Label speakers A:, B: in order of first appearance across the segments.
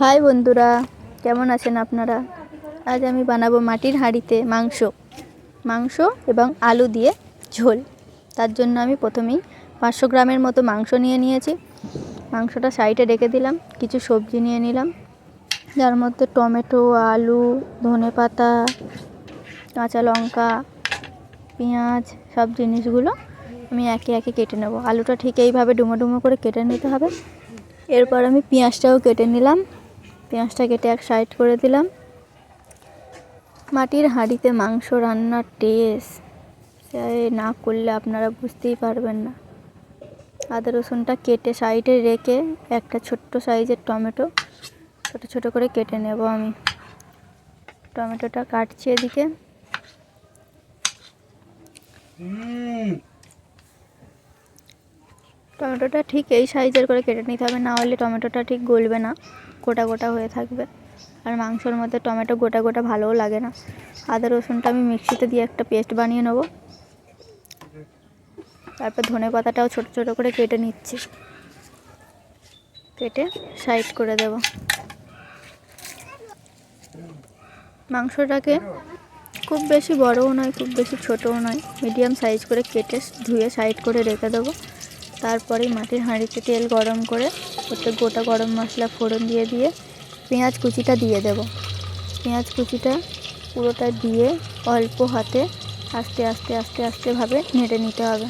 A: High বন্ধুরা, কেমন আছেন আপনারা? আজ আমি বানাবো মাটির হাঁড়িতে মাংস। মাংস এবং আলু দিয়ে ঝোল। তার জন্য আমি প্রথমেই পাঁচশো গ্রামের মতো মাংস নিয়ে নিয়েছি। মাংসটা সাইডে রেখে দিলাম, কিছু সবজি নিয়ে নিলাম। যার মধ্যে টমেটো, আলু, ধনে পাতা, কাঁচা লঙ্কা, পেঁয়াজ, সব জিনিসগুলো আমি একে একে কেটে নেব। আলুটা ঠিক এইভাবে ডুমো ডুমো করে কেটে নিতে হবে। এরপর আমি পেঁয়াজটাও কেটে নিলাম। পেঁয়াজটা কেটে এক সাইড করে দিলাম। মাটির হাঁড়িতে মাংস রান্নার টেস্ট না করলে আপনারা বুঝতেই পারবেন না। আদা রসুনটা কেটে সাইডে রেখে একটা ছোট্ট সাইজের টমেটো, ছোট ছোট করে কেটে নেব আমি। টমেটোটা কাটছি এদিকে। টমেটোটা ঠিক এই সাইজের করে কেটে নিতে হবে, না হলে টমেটোটা ঠিক গলবে না, গোটা গোটা হয়ে থাকবে। আর মাংসর মধ্যে টমেটো গোটা গোটা ভালোও লাগে না। আদা, রসুনটা আমি মিক্সিতে দিয়ে একটা পেস্ট বানিয়ে নেব। তারপর ধনে পাতাটাও ছোটো ছোটো করে কেটে নিচ্ছি। কেটে সাইড করে দেব। মাংসটাকে খুব বেশি বড়ও নয়, খুব বেশি ছোটও নয়, মিডিয়াম সাইজ করে কেটে ধুয়ে সাইড করে রেখে দেবো। তারপরেই মাটির হাঁড়িতে তেল গরম করে ওতে গোটা গরম মশলা ফোড়ন দিয়ে দিয়ে পেঁয়াজ কুচিটা দিয়ে দেব। পেঁয়াজ কুচিটা পুরোটা দিয়ে অল্প হাতে আস্তে আস্তে আস্তে আস্তেভাবে নেড়ে নিতে হবে।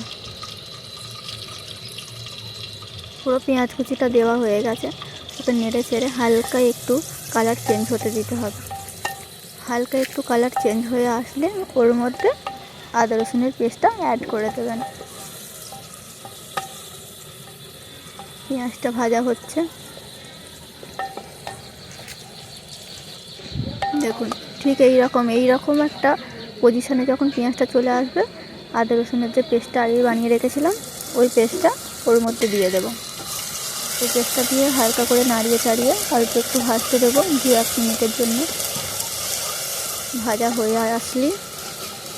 A: পুরো পেঁয়াজ কুচিটা দেওয়া হয়ে গেছে। ওকে নেড়ে চেড়ে হালকা একটু কালার চেঞ্জ হতে দিতে হবে। হালকা একটু কালার চেঞ্জ হয়ে আসলে ওর মধ্যে আদা রসুনের পেস্টটা অ্যাড করে দেবেন। পেঁয়াজটা ভাজা হচ্ছে। দেখুন, ঠিক এই রকম এই রকম একটা পজিশানে যখন পেঁয়াজটা চলে আসবে, আদা রসুনের যে পেস্টটা আগে বানিয়ে রেখেছিলাম, ওই পেস্টটা ওর মধ্যে দিয়ে দেবো। ওই পেস্টটা দিয়ে হালকা করে নাড়িয়ে চাড়িয়ে অল্প একটু ভাজতে দেবো দু এক মিনিটের জন্য। ভাজা হয়ে আসলে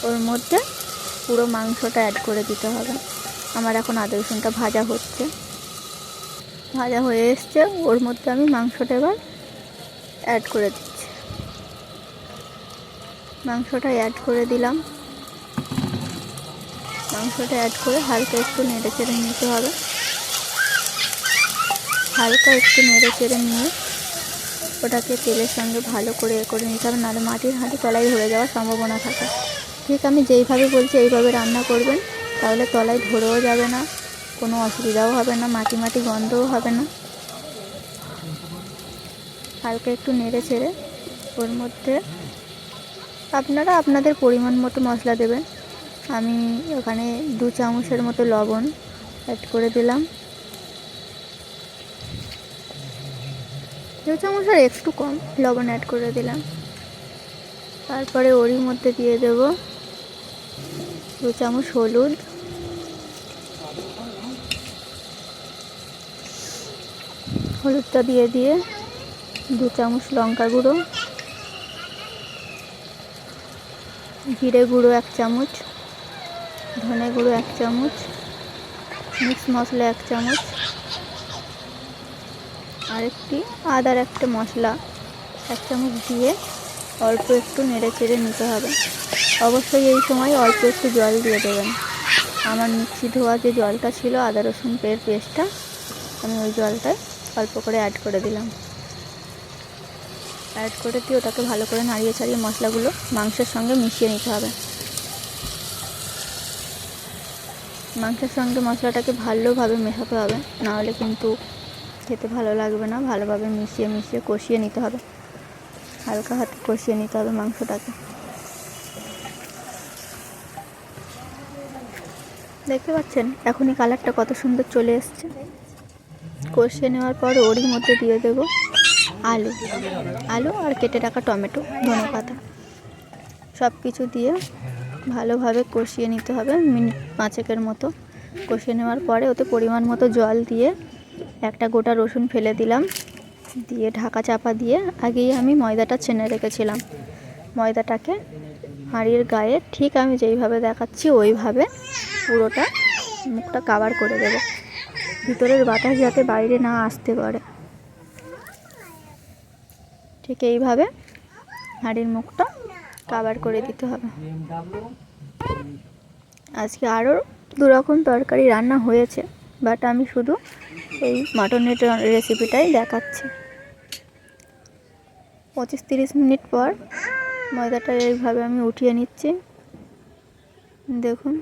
A: ওর মধ্যে পুরো মাংসটা অ্যাড করে দিতে হবে। আমার এখন আদা রসুনটা ভাজা হচ্ছে। ভাজা হয়ে এসছে, ওর মধ্যে আমি মাংসটা এবার অ্যাড করে দিচ্ছি। মাংসটা অ্যাড করে দিলাম। মাংসটা অ্যাড করে হালকা একটু নেড়ে চেড়ে নিতে হবে। হালকা একটু নেড়ে চেড়ে নিয়ে ওটাকে তেলের সঙ্গে ভালো করে এ করে নিতে হবে, নাহলে মাটির হাঁড়ি তলায় ধরে যাওয়ার সম্ভাবনা থাকে। ঠিক আমি যেইভাবে বলছি, এইভাবে রান্না করবেন, তাহলে তলায় ধরেও যাবে না। কোনো অসুবিধাও হবে না, মাটি মাটি গন্ধও হবে না। হালকা একটু নেড়ে ছেড়ে ওর মধ্যে আপনারা আপনাদের পরিমাণ মতো মশলা দেবেন। আমি ওখানে দু চামচের মতো লবণ অ্যাড করে দিলাম। দু চামচের একটু কম লবণ অ্যাড করে দিলাম। তারপরে ওরই মধ্যে দিয়ে দেব দু চামচ হলুদ। হলুদটা দিয়ে দিয়ে দু চামচ লঙ্কা গুঁড়ো, জিরে গুঁড়ো এক চামচ, ধনে গুঁড়ো এক চামচ, মিক্স মশলা এক চামচ আরেকটি আদার একটা মশলা এক চামচ দিয়ে অল্প একটু নেড়ে চেড়ে নিতে হবে। অবশ্যই এই সময় অল্প একটু জল দিয়ে দেবেন। আমার মিক্সি ধোয়া যে জলটা ছিল, আদা রসুন পের পেস্টটা, আমি ওই জলটায় অল্প করে অ্যাড করে দিলাম। অ্যাড করে দিয়ে ওটাকে ভালো করে নাড়িয়ে ছাড়িয়ে মশলাগুলো মাংসের সঙ্গে মিশিয়ে নিতে হবে। মাংসের সঙ্গে মশলাটাকে ভালোভাবে মেশাতে হবে, নাহলে কিন্তু খেতে ভালো লাগবে না। ভালোভাবে মিশিয়ে মিশিয়ে কষিয়ে নিতে হবে। হালকা হাতে কষিয়ে নিতে হবে মাংসটাকে। দেখতে পাচ্ছেন? এখনই কালারটা কত সুন্দর চলে এসছে। কষিয়ে নেওয়ার পর ওরই মধ্যে দিয়ে দেব আলু। আলু আর কেটে রাখা টমেটো, ধনে পাতা। সব কিছু দিয়ে ভালোভাবে কষিয়ে নিতে হবে মিনিট পাঁচেকের মতো। কষিয়ে নেওয়ার পরে ওতে পরিমাণ মতো জল দিয়ে একটা গোটা রসুন ফেলে দিলাম। দিয়ে ঢাকা চাপা দিয়ে আগেই আমি ময়দাটা ছেনে রেখেছিলাম। ময়দাটাকে হাঁড়ির গায়ে ঠিক আমি যেইভাবে দেখাচ্ছি ওইভাবে পুরোটা মুখটা কাভার করে দেবো। ভিতরের বাতাস যাতে বাইরে না আসতে পারে। ঠিক এইভাবে হাঁড়ির মুখটা কাবার করে দিতে হবে। আজকে আরও দু রকম তরকারি রান্না হয়েছে বাট আমি শুধু এই মাটনের রেসিপিটাই দেখাচ্ছি। পঁচিশ তিরিশ মিনিট পর ময়দাটা এইভাবে আমি উঠিয়ে নিচ্ছি। দেখুন।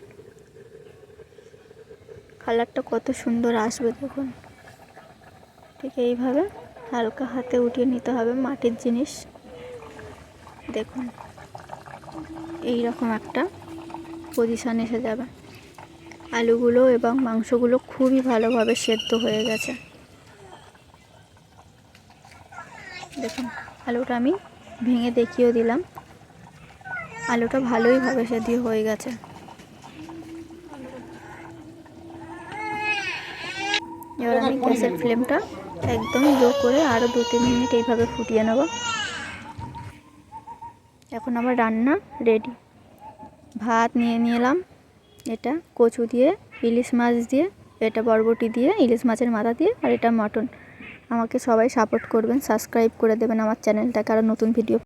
A: কালারটা কত সুন্দর আসবে দেখুন। ঠিক এইভাবে হালকা হাতে উঠিয়ে নিতে হবে মাটির জিনিস। দেখুন এই রকম একটা পজিশান এসে যাবে। আলুগুলো এবং মাংসগুলো খুবই ভালোভাবে সেদ্ধ হয়ে গেছে। দেখুন, আলুটা আমি ভেঙে দেখিয়েও দিলাম। আলুটা ভালোইভাবে সেদ্ধ হয়ে গেছে। এবার আমি গ্যাসের ফ্লেমটা একদম লো করে আরও দু তিন মিনিট এইভাবে ফুটিয়ে নেব। এখন আমার রান্না রেডি ভাত নিয়ে নিলাম, এটা কচু দিয়ে, ইলিশ মাছ দিয়ে, এটা বরবটি দিয়ে, ইলিশ মাছের মাথা দিয়ে আর এটা মটন। আমাকে সবাই সাপোর্ট করবেন সাবস্ক্রাইব করে দেবেন আমার চ্যানেলটাকে আরও নতুন ভিডিও